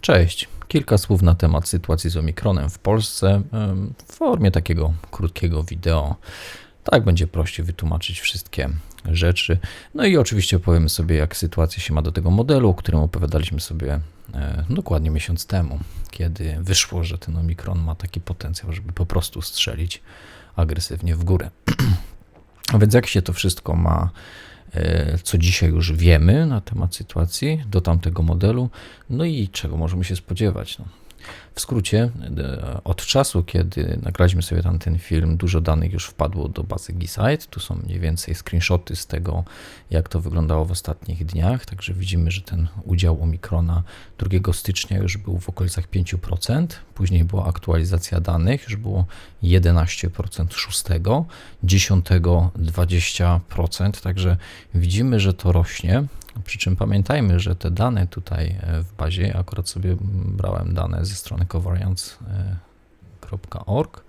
Cześć. Kilka słów na temat sytuacji z Omikronem w Polsce w formie takiego krótkiego wideo. Tak będzie prościej wytłumaczyć wszystkie rzeczy. No i oczywiście powiemy sobie, jak sytuacja się ma do tego modelu, o którym opowiadaliśmy sobie e, dokładnie miesiąc temu, kiedy wyszło, że ten Omikron ma taki potencjał, żeby po prostu strzelić agresywnie w górę. A więc jak się to wszystko ma, co dzisiaj już wiemy na temat sytuacji do tamtego modelu, no i czego możemy się spodziewać. No. W skrócie, od czasu, kiedy nagraliśmy sobie tam ten film, dużo danych już wpadło do bazy Gisite. Tu są mniej więcej screenshoty z tego, jak to wyglądało w ostatnich dniach. Także widzimy, że ten udział Omikrona 2 stycznia już był w okolicach 5%. Później była aktualizacja danych, już było 11% 6, 10 20%. Także widzimy, że to rośnie. Przy czym pamiętajmy, że te dane tutaj e, w bazie, akurat sobie brałem dane ze strony covariance.org,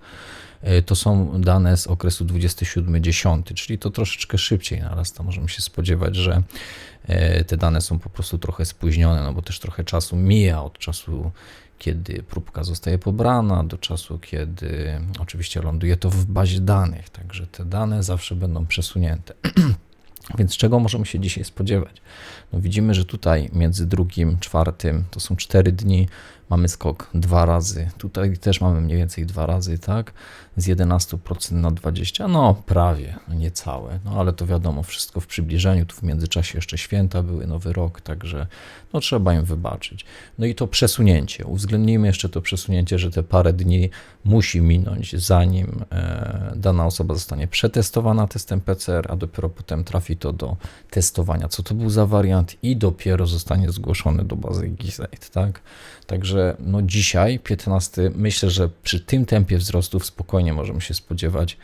e, to są dane z okresu 27-10, czyli to troszeczkę szybciej narasta. Możemy się spodziewać, że e, te dane są po prostu trochę spóźnione, no bo też trochę czasu mija od czasu, kiedy próbka zostaje pobrana, do czasu, kiedy oczywiście ląduje to w bazie danych. Także te dane zawsze będą przesunięte. Więc czego możemy się dzisiaj spodziewać? No widzimy, że tutaj między drugim, czwartym to są cztery dni, mamy skok dwa razy. Tutaj też mamy mniej więcej dwa razy, tak? Z 11% na 20%, no prawie, niecałe. No ale to wiadomo, wszystko w przybliżeniu. Tu w międzyczasie jeszcze święta były, nowy rok, także no trzeba im wybaczyć. No i to przesunięcie. Uwzględnijmy jeszcze to przesunięcie, że te parę dni musi minąć, zanim e, dana osoba zostanie przetestowana testem PCR, a dopiero potem trafi to do testowania, co to był za wariant i dopiero zostanie zgłoszony do bazy Gizite, tak? Także no dzisiaj, 15, myślę, że przy tym tempie wzrostów spokojnie możemy się spodziewać,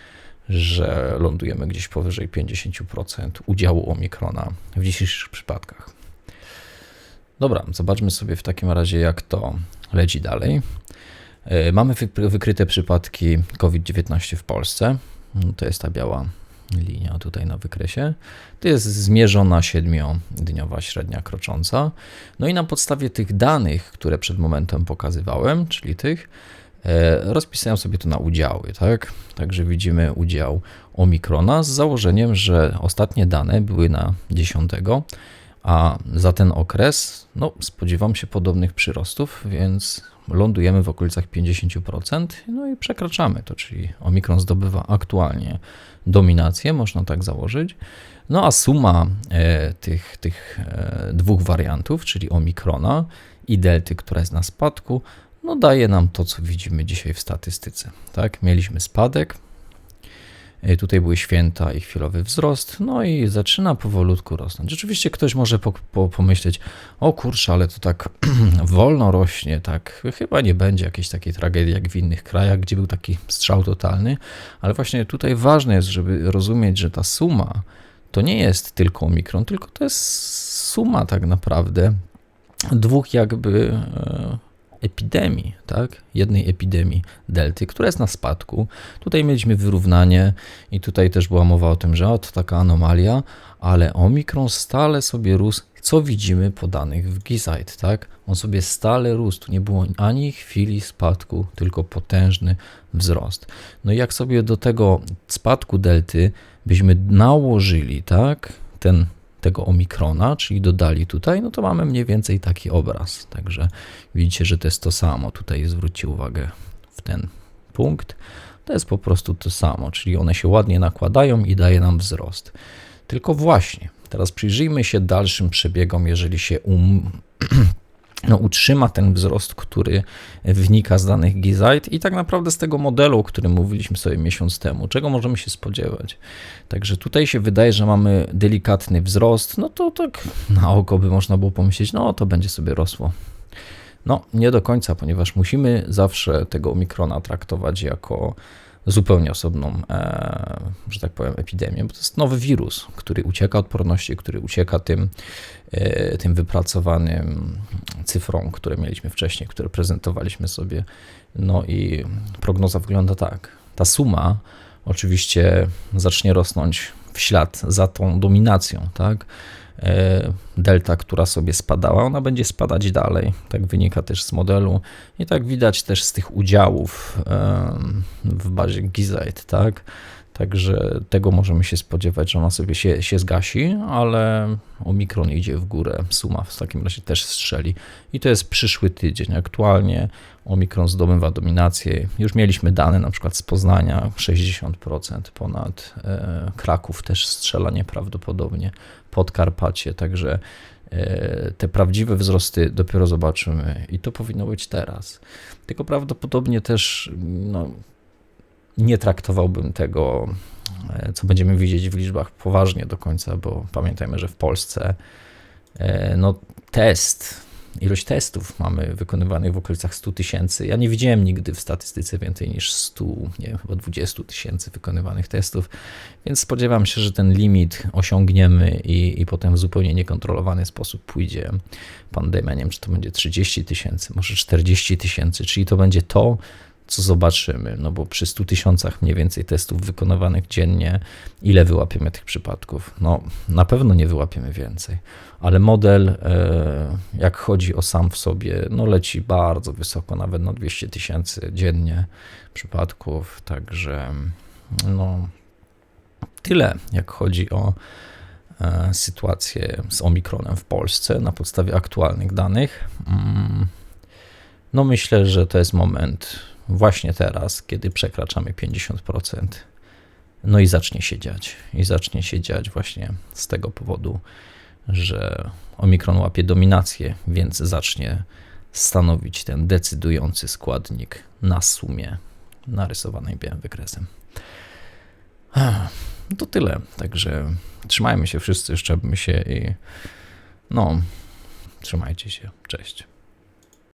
że lądujemy gdzieś powyżej 50% udziału Omikrona w dzisiejszych przypadkach. Dobra, zobaczmy sobie w takim razie, jak to leci dalej. E, Mamy wy- wykryte przypadki COVID-19 w Polsce. No To jest ta biała linia tutaj na wykresie. To jest zmierzona 7-dniowa średnia krocząca. No i na podstawie tych danych, które przed momentem pokazywałem, czyli tych, e, rozpisałem sobie to na udziały, tak? Także widzimy udział Omikrona z założeniem, że ostatnie dane były na 10, a za ten okres no, spodziewam się podobnych przyrostów, więc lądujemy w okolicach 50%, no i przekraczamy to, czyli Omikron zdobywa aktualnie dominację, można tak założyć. No a suma e, tych, tych e, dwóch wariantów, czyli Omikrona i Delty, która jest na spadku, no daje nam to, co widzimy dzisiaj w statystyce. Tak, mieliśmy spadek, Tutaj były święta i chwilowy wzrost, no i zaczyna powolutku rosnąć. Oczywiście ktoś może po, po, pomyśleć, o kurczę, ale to tak wolno rośnie, tak chyba nie będzie jakiejś takiej tragedii jak w innych krajach, gdzie był taki strzał totalny, ale właśnie tutaj ważne jest, żeby rozumieć, że ta suma to nie jest tylko omikron, tylko to jest suma tak naprawdę dwóch jakby e, epidemii, tak? Jednej epidemii delty, która jest na spadku. Tutaj mieliśmy wyrównanie i tutaj też była mowa o tym, że o, to taka anomalia, ale omikron stale sobie rósł, co widzimy po danych w Gizite, tak? On sobie stale rósł, tu nie było ani chwili spadku, tylko potężny wzrost. No i jak sobie do tego spadku delty byśmy nałożyli, tak? Ten tego omikrona, czyli dodali tutaj, no to mamy mniej więcej taki obraz. Także widzicie, że to jest to samo. Tutaj zwróćcie uwagę w ten punkt. To jest po prostu to samo, czyli one się ładnie nakładają i daje nam wzrost. Tylko właśnie, teraz przyjrzyjmy się dalszym przebiegom, jeżeli się um, no, utrzyma ten wzrost, który wynika z danych Gizite i tak naprawdę z tego modelu, o którym mówiliśmy sobie miesiąc temu. Czego możemy się spodziewać? Także tutaj się wydaje, że mamy delikatny wzrost, no to tak na oko by można było pomyśleć, no to będzie sobie rosło. No, nie do końca, ponieważ musimy zawsze tego omikrona traktować jako zupełnie osobną, e, że tak powiem, epidemię, bo to jest nowy wirus, który ucieka odporności, który ucieka tym, e, tym wypracowanym cyfrom, które mieliśmy wcześniej, które prezentowaliśmy sobie. No i prognoza wygląda tak. Ta suma oczywiście zacznie rosnąć w ślad za tą dominacją, tak? E, delta, która sobie spadała, ona będzie spadać dalej. Tak wynika też z modelu i tak widać też z tych udziałów w bazie Gizite, tak? Także tego możemy się spodziewać, że ona sobie się, się zgasi, ale Omikron idzie w górę, suma w takim razie też strzeli. I to jest przyszły tydzień. Aktualnie Omikron zdobywa dominację. Już mieliśmy dane na przykład z Poznania, 60% ponad e, Kraków też strzela nieprawdopodobnie, Podkarpacie, także e, te prawdziwe wzrosty dopiero zobaczymy i to powinno być teraz. Tylko prawdopodobnie też no, nie traktowałbym tego, e, co będziemy widzieć w liczbach poważnie do końca, bo pamiętajmy, że w Polsce e, no, test, ilość testów mamy wykonywanych w okolicach 100 tysięcy. Ja nie widziałem nigdy w statystyce więcej niż 100, nie wiem, chyba 20 tysięcy wykonywanych testów, więc spodziewam się, że ten limit osiągniemy i, i potem w zupełnie niekontrolowany sposób pójdzie pandemia. Nie wiem, czy to będzie 30 tysięcy, może 40 tysięcy, czyli to będzie to, co zobaczymy, no bo przy 100 tysiącach mniej więcej testów wykonywanych dziennie, ile wyłapiemy tych przypadków? No, na pewno nie wyłapiemy więcej, ale model, e, jak chodzi o sam w sobie, no leci bardzo wysoko, nawet na 200 tysięcy dziennie przypadków, także no tyle, jak chodzi o e, sytuację z Omikronem w Polsce na podstawie aktualnych danych. Mm, no myślę, że to jest moment właśnie teraz, kiedy przekraczamy 50%. No i zacznie się dziać. I zacznie się dziać właśnie z tego powodu, że Omikron łapie dominację, więc zacznie stanowić ten decydujący składnik na sumie narysowanej białym wykresem. To tyle. Także trzymajmy się wszyscy, szczepmy się i no, trzymajcie się. Cześć.